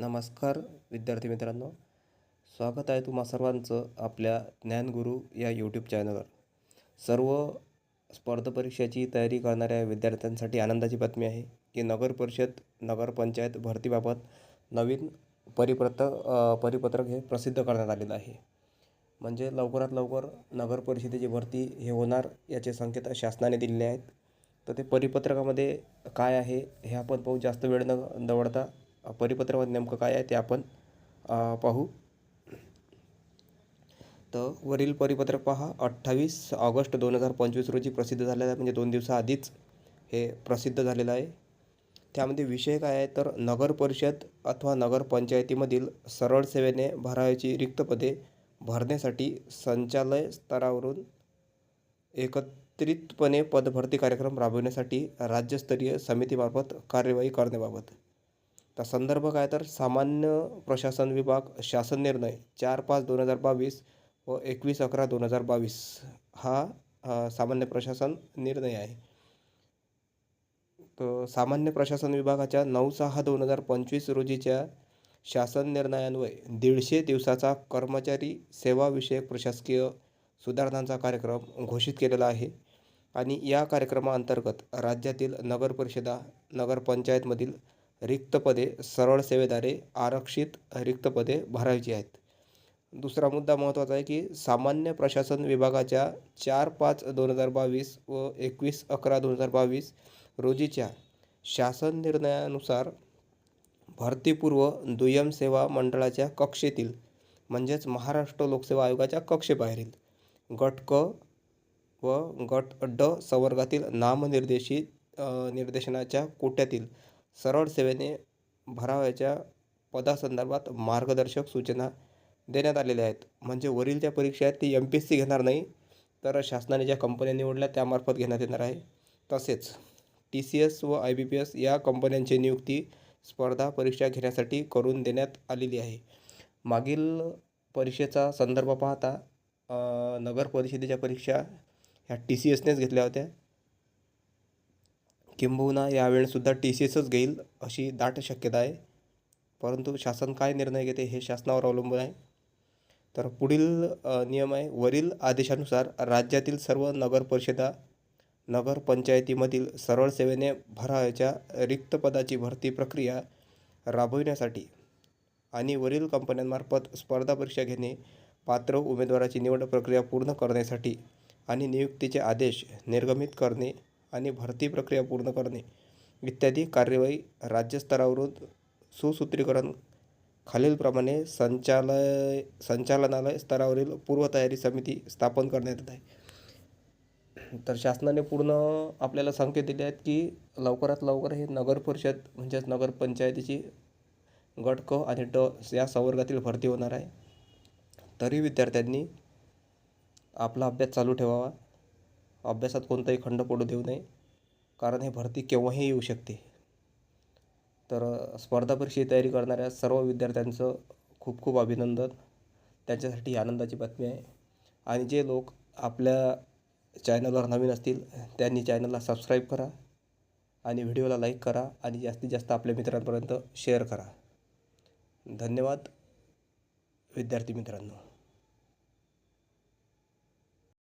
नमस्कार विद्यार्थी मित्रांनो. स्वागत आहे तुम्हा सर्वांचं आपल्या ज्ञानगुरू या यूट्यूब चॅनलवर सर्व स्पर्धा परीक्षेची तयारी करणाऱ्या विद्यार्थ्यांसाठी आनंदाची बातमी आहे की नगर परिषद नगरपंचायत भरतीबाबत नवीन परिपत्र परिपत्रक हे प्रसिद्ध करण्यात आलेलं आहे. म्हणजे लवकरात लवकर नगर परिषदेची भरती हे होणार याचे संकेत शासनाने दिलेले आहेत. तर ते परिपत्रकामध्ये काय आहे हे आपण पाहू. जास्त वेळ न दवडता अ, नेमकं काय आहे ते आपण पाहू. तर वरील परिपत्रक पहा. अठ्ठावीस ऑगस्ट दोन हजार पंचवीस रोजी प्रसिद्ध झालेलं आहे म्हणजे दोन दिवसाआधीच हे प्रसिद्ध झालेलं आहे. त्यामध्ये विषय काय आहे तर नगर परिषद अथवा नगरपंचायतीमधील सरळ सेवेने भरायची रिक्त पदे भरण्यासाठी संचालय स्तरावरून एकत्रितपणे पदभरती कार्यक्रम राबविण्यासाठी राज्यस्तरीय समितीमार्फत कार्यवाही करण्याबाबत. तर संदर्भ काय तर सामान्य प्रशासन विभाग शासन निर्णय चार पाच दोन हजार बावीस व एकवीस अकरा दोन हजार बावीस हा सामान्य प्रशासन निर्णय आहे. तर सामान्य प्रशासन विभागाच्या नऊ सहा दोन हजार पंचवीस रोजीच्या शासन निर्णयान्वये दीडशे दिवसाचा कर्मचारी सेवाविषयक प्रशासकीय सुधारणांचा कार्यक्रम घोषित केलेला आहे आणि या कार्यक्रमाअंतर्गत राज्यातील नगरपरिषदा नगरपंचायतमधील रिक्त पदे सरळ सेवेद्वारे आरक्षित रिक्त पदे भरायची आहेत. दुसरा मुद्दा महत्त्वाचा आहे की सामान्य प्रशासन विभागाच्या चार पाच दोन हजार बावीस व एकवीस अकरा दोन हजार बावीस रोजीच्या शासन निर्णयानुसार भरतीपूर्व दुय्यम सेवा मंडळाच्या कक्षेतील म्हणजेच महाराष्ट्र लोकसेवा आयोगाच्या कक्षेबाहेरील गट क व गट ड संवर्गातील नामनिर्देशित निर्देशनाच्या कोट्यातील सरळ सेवेने भरावयाच्या पदासंदर्भात मार्गदर्शक सूचना देण्यात आलेल्या आहेत. म्हणजे वरील ज्या परीक्षा आहेत ती एम पी एस सी घेणार नाही तर शासनाने ज्या कंपन्या निवडल्या त्यामार्फत घेण्यात येणार आहे. तसेच टी सी एस व आय बी पी एस या कंपन्यांची नियुक्ती स्पर्धा परीक्षा घेण्यासाठी करून देण्यात आलेली आहे. मागील परीक्षेचा संदर्भ पाहता नगर परिषदेच्या परीक्षा ह्या टी सी एसनेच घेतल्या होत्या. किंबहुना यावेळेसुद्धा टी सी एसच घेईल अशी दाट शक्यता आहे. परंतु शासन काय निर्णय घेते हे शासनावर अवलंबून आहे. तर पुढील नियम आहे. वरील आदेशानुसार राज्यातील सर्व नगरपरिषदा नगरपंचायतीमधील सरळ सेवेने भरायच्या रिक्त पदाची भरती प्रक्रिया राबविण्यासाठी आणि वरील कंपन्यांमार्फत स्पर्धा परीक्षा घेणे पात्र उमेदवाराची निवड प्रक्रिया पूर्ण करण्यासाठी आणि नियुक्तीचे आदेश निर्गमित करणे आणि भरती प्रक्रिया पूर्ण करणे इत्यादी कार्यवाही राज्यस्तरावरून सुसूत्रीकरण खालीलप्रमाणे संचालय संचालनालय स्तरावरील पूर्वतयारी समिती स्थापन करण्यात येत आहे. तर शासनाने पूर्ण आपल्याला संकेत दिले आहेत की लवकरात लवकर हे नगर परिषद म्हणजेच नगरपंचायतीची गट क आणि ड या संवर्गातील भरती होणार आहे. तरी विद्यार्थ्यांनी आपला अभ्यास चालू ठेवावा. अभ्यासात कोणताही खंड पडू देऊ नये. कारण हे भरती केव्हाही येऊ शकते. तर स्पर्धा परीक्षेची तयारी करणाऱ्या सर्व विद्यार्थ्यांचं खूप खूप अभिनंदन. त्यांच्यासाठी आनंदाची बातमी आहे. आणि जे लोक आपल्या चॅनलवर नवीन असतील त्यांनी चॅनलला सबस्क्राईब करा आणि व्हिडिओला लाईक करा आणि जास्तीत जास्त आपल्या मित्रांपर्यंत शेअर करा. धन्यवाद. विद्यार्थी मित्रांनो.